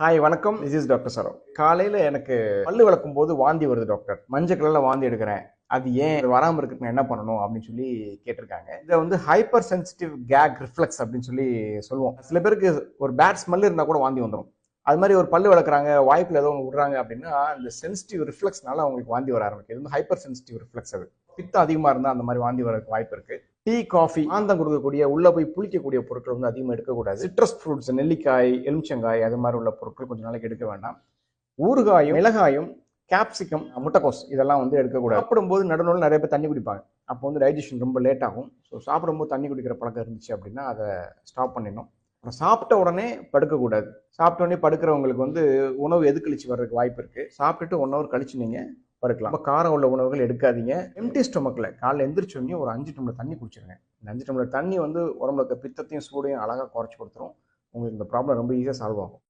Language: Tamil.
ஹாய் வணக்கம். இஸ் இஸ் டாக்டர் சரோ காலையில் எனக்கு பல்லு விளக்கும் போது வாந்தி வருது டாக்டர் மஞ்சள் கலரில் வாந்தி எடுக்கிறேன். அது ஏன்? இது வராமல் இருக்கிறதுக்கு என்ன பண்ணணும் அப்படின்னு சொல்லி கேட்டிருக்காங்க. இதை வந்து ஹைப்பர் சென்சிட்டிவ் கேக் ரிஃப்ளெக்ஸ் அப்படின்னு சொல்லி சொல்லுவோம். சில பேருக்கு ஒரு பேட் ஸ்மெல் இருந்தால் கூட வாந்தி வந்துடும் அது மாதிரி ஒரு பல்லு வளர்க்குறாங்க வாய்ப்பில் ஏதோ ஒன்று விடுறாங்க அப்படின்னா அந்த சென்சிட்டிவ் ரிஃப்ளெக்ஸ்னால அவங்களுக்கு வாந்தி வர ஆரம்பிக்கும் இது வந்து ஹைப்பர் சென்சிட்டிவ் ரிஃப்ளெக்ஸ் அது. பித்தம் அதிகமாக இருந்தால் அந்த மாதிரி வாந்தி வரதுக்கு வாய்ப்பு இருக்குது டீ காஃபி ஆந்தம் கொடுக்கக்கூடிய உள்ள போய் புளிக்கக்கூடிய பொருட்கள் வந்து அதிகமாக எடுக்கக்கூடாது. சிட்ரஸ் ஃப்ரூட்ஸ் நெல்லிக்காய் எலுமிச்சங்காய் அது மாதிரி உள்ள பொருட்கள் கொஞ்ச நாளைக்கு எடுக்க வேண்டாம். ஊறுகாயும் மிளகாயும் கேப்சிகம் முட்டைக்கோஸ் இதெல்லாம் வந்து எடுக்கக்கூடாது. சாப்பிடும்போது நடுநூல் நிறைய பேர் தண்ணி குடிப்பாங்க. அப்போ வந்து டைஜஷன் ரொம்ப லேட் ஆகும். ஸோ சாப்பிடும்போது தண்ணி குடிக்கிற பழக்கம் இருந்துச்சு அப்படின்னா அதை ஸ்டாப் பண்ணிடணும். அப்புறம் சாப்பிட்ட உடனே படுக்கக்கூடாது. சாப்பிட்ட உடனே படுக்கிறவங்களுக்கு வந்து உணவு எது கழிச்சு வர்றதுக்கு வாய்ப்பு இருக்குது சாப்பிட்டுட்டு ஒன் ஹவர் கழிச்சு நீங்கள் படுக்கலாம் ரொம்ப காரம் உள்ள உணவுகள் எடுக்காதீங்க. எம்டி ஸ்டொமக்கில் காலைல எந்திரிச்சோடனே ஒரு அஞ்சு டம்ளர் தண்ணி குடிச்சிருங்க. இந்த அஞ்சு டம்ளர் தண்ணி வந்து உடம்புல இருக்க பித்தத்தையும் சூடையும் அழகாக குறைச்சி கொடுத்துரும். உங்களுக்கு இந்த ப்ராப்ளம் ரொம்ப ஈஸியாக சால்வ் ஆகும்.